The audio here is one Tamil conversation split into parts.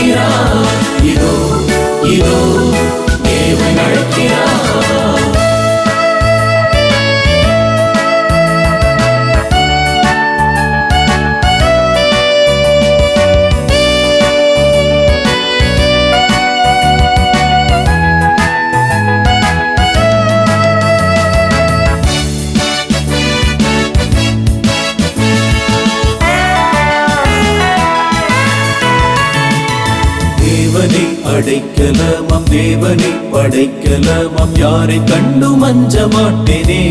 அழைக்கிறார் இதோ இதோ தேவன் அழைக்கிறார் தேவனை அடைக்கலமம் தேவனை படைக்கலமம். யாரை கண்டு மஞ்ச மாட்டேனே?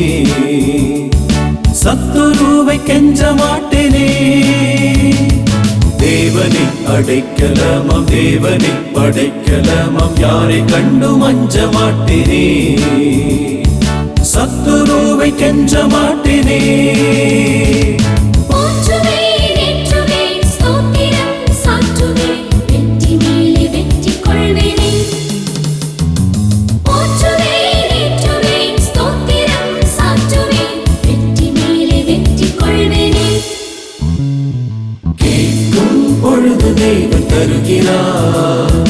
சத்துருவை கெஞ்ச மாட்டேனே? தேவனை அடைக்கலமம் தேவனை படைக்கலமம். யாரை கண்டு மஞ்ச மாட்டேனே? சத்துருவை கெஞ்ச மாட்டேனே? பொழுது தெய்வம் தருகிறார்.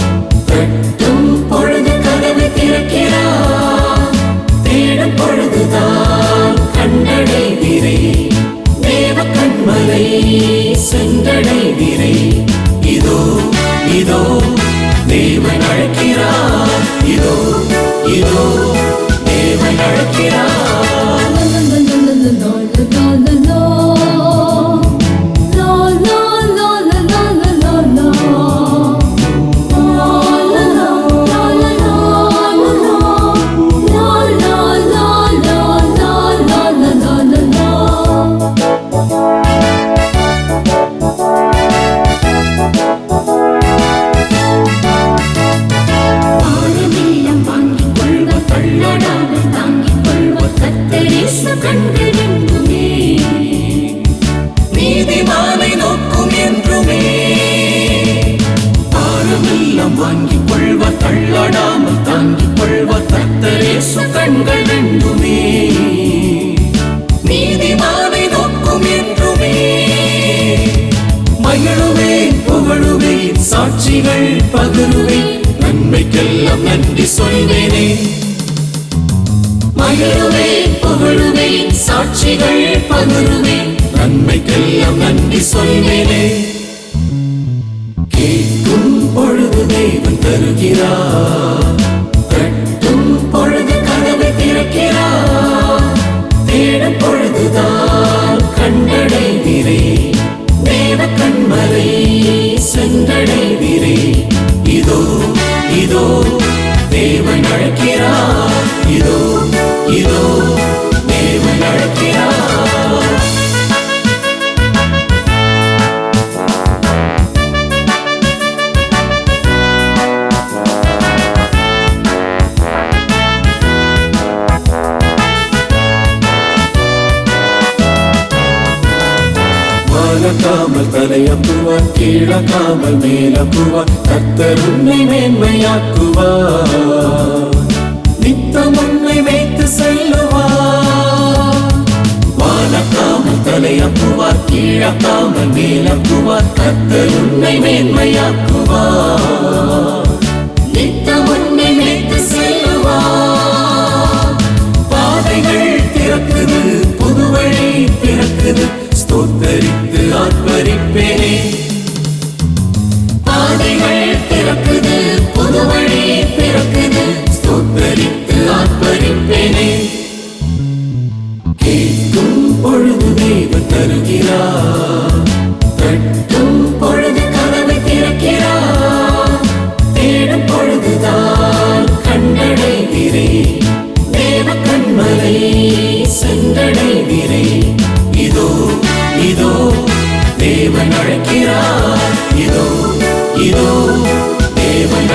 பாரமெல்லாம் வாங்கிக் கொள்வ தள்ளாடாமல் தாங்கிக் கொள்வ கத்தரே சுகண்கள் ரெண்டுமே நீதிமானை நோக்கும் என்றுமே. மகிழுவேன் புகழுவேன் சாட்சிகள் பகிருவேன் நன்மைக்கெல்லாம் நன்றி சொல்வேனே. மகிழுவேன் புகழுவேன் சாட்சிகள் பகிருவேன் நன்மைக்கெல்லாம் நன்றி சொல்வேனே. தேவன் வானக்காமல் தலையப்புவார் கீழக்காமல் மேலப்புவார் கத்தர் உன்னை மேன்மையாக்குவார். நித்தம் உன்னை மேய்த்து செல்லுவார். வானக்காமல் தலையப்புவார் கீழக்காமல் மேலப்புவார் கத்தர் உன்னை மேன்மையாக்குவார். நித்தம் உன்னை வைத்து செல்லுவார். பாதைகள் திறக்குது புது வழி தேவனே கேட்கும் பொழுது தேவன் தருகிறார். கட்டும் பொழுது கதவை திறக்கிறார். தேடும் பொழுதுதான் கண்ணடைகிறே தேவ கண்மலை சென்றடைகிறே இதோ இதோ தேவன் அழைக்கிறார். இதோ இதோ தேவன்